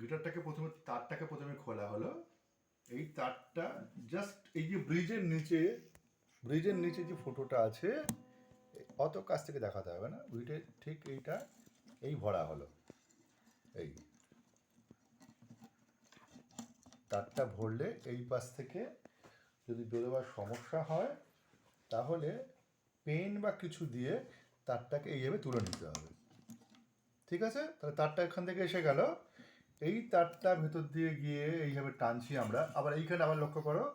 গিটারটাকে প্রথমে, তারটাকে প্রথমে খোলা হলো। এই তারটা জাস্ট এই যে ব্রিজের নিচে ব্রিজের নিচে যে ফটোটা আছে, অত কাছ থেকে দেখাতে হবে না। ব্রিজের ঠিক এইটা, এই ভরা হলো। এই। তারটা ভরলে এই পাশ থেকে যদি বেরোবার সমস্যা হয়, তাহলে পেন বা কিছু দিয়ে তারটাকে এইভাবে তুলে নিতে হবে। ঠিক আছে? তাহলে তারটা এখান থেকে এসে গেল। এই তারটা ভেতর দিয়ে গিয়ে এইভাবে টানছি আমরা। আবার এইখানে আবার লক্ষ্য করো,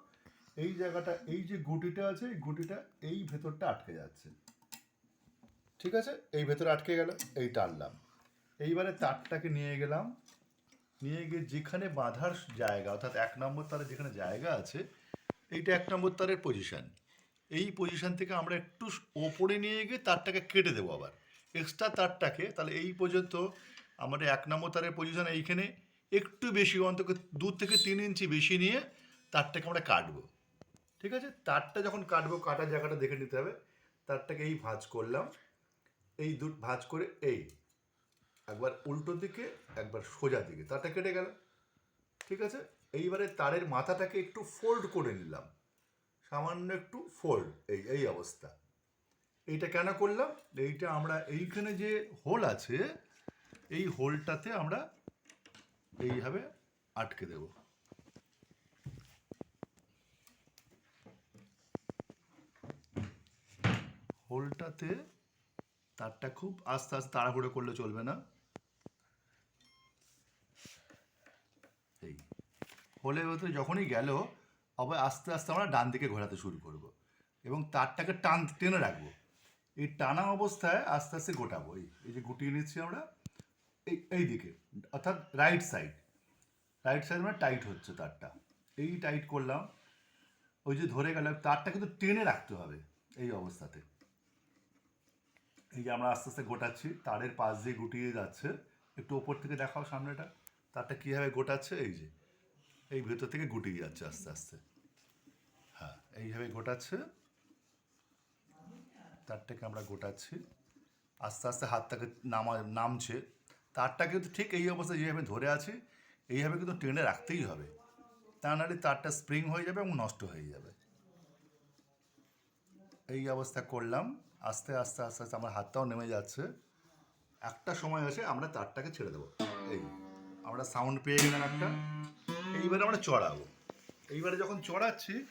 এই জায়গাটা, এই যে গুটিটা আছে, এই গুটিটা এই ভেতরটা আটকে যাচ্ছে। ঠিক আছে? এই ভেতরে আটকে গেল, এই টানলাম। এইবারে তারটাকে নিয়ে গেলাম। নিয়ে গিয়ে যেখানে বাঁধার জায়গা, অর্থাৎ এক নম্বর তারের যেখানে জায়গা আছে, এইটা এক নম্বর তারের পজিশান এই পজিশান থেকে আমরা একটু ওপরে নিয়ে গিয়ে তারটাকে কেটে দেবো আবার। এক্সট্রা তারটাকে, তাহলে এই পর্যন্ত আমাদের এক নম্বর তারের পজিশন এইখানে একটু বেশি, অন্তত দু থেকে তিন ইঞ্চি বেশি নিয়ে তারটাকে আমরা কাটবো। ঠিক আছে? তারটা যখন কাটবো, কাটার জায়গাটা দেখে নিতে হবে। তারটাকে এই ভাঁজ করলাম। এই দু, ভাঁজ করে এই। একবার উল্টো দিকে, একবার সোজা দিকে। তারটা কেটে গেল। ঠিক আছে? এইবারে তারের মাথাটাকে একটু ফোল্ড করে নিলাম। সামান্য একটু ফোল্ড এই এই অবস্থা। এইটা কেন করলাম? এইটা আমরা এইখানে যে হোল আছে এই হোলটাতে আমরা এইভাবে আটকে দেব। হোলটাতে তারটা খুব আস্তে আস্তে তাড়াহুড়ো করলে চলবে না। এই হোলের ভেতরে যখনই গেল, আবার আস্তে আস্তে আমরা ডান দিকে ঘোরাতে শুরু করব এবং তারটাকে টান টেনে রাখব। এই টানা অবস্থায় আস্তে আস্তে গোটাবো। এই এই যে গুটিয়ে নিচ্ছি আমরা এই দিকে অর্থাৎ রাইট সাইড রাইট সাইড মানে টাইট হচ্ছে তারটা। এই টাইট করলাম। ওই যে ধরে গেলাম, তারটা কিন্তু টেনে রাখতে হবে এই অবস্থাতে। এই যে আমরা আস্তে আস্তে গোটাচ্ছি, তারের পাশ দিয়ে গুটিয়ে যাচ্ছে। একটু ওপর থেকে দেখাও সামনেটা। তারটা কীভাবে গোটাচ্ছে? এই যে, এই ভেতর থেকে গুটিয়ে যাচ্ছে আস্তে আস্তে। হ্যাঁ এইভাবে গোটাচ্ছে। তারটাকে আমরা গোটাচ্ছি। আস্তে আস্তে হাতটাকে নামা, নামছে। তারটা কিন্তু ঠিক এই অবস্থায় যেভাবে ধরে আছে, এইভাবে কিন্তু টেনে রাখতেই হবে। তা নাহলে তারটা স্প্রিং হয়ে যাবে এবং নষ্ট হয়ে যাবে। এই অবস্থা করলাম। আস্তে আস্তে আস্তে আস্তে আমার হাতটাও নেমে যাচ্ছে। একটা সময় আছে আমরা তারটাকে ছেড়ে দেবো। এই, আমরা সাউন্ড পেয়ে গেলাম একটা। এইবারে আমরা চড়াবো। এইবারে যখন চড়াচ্ছি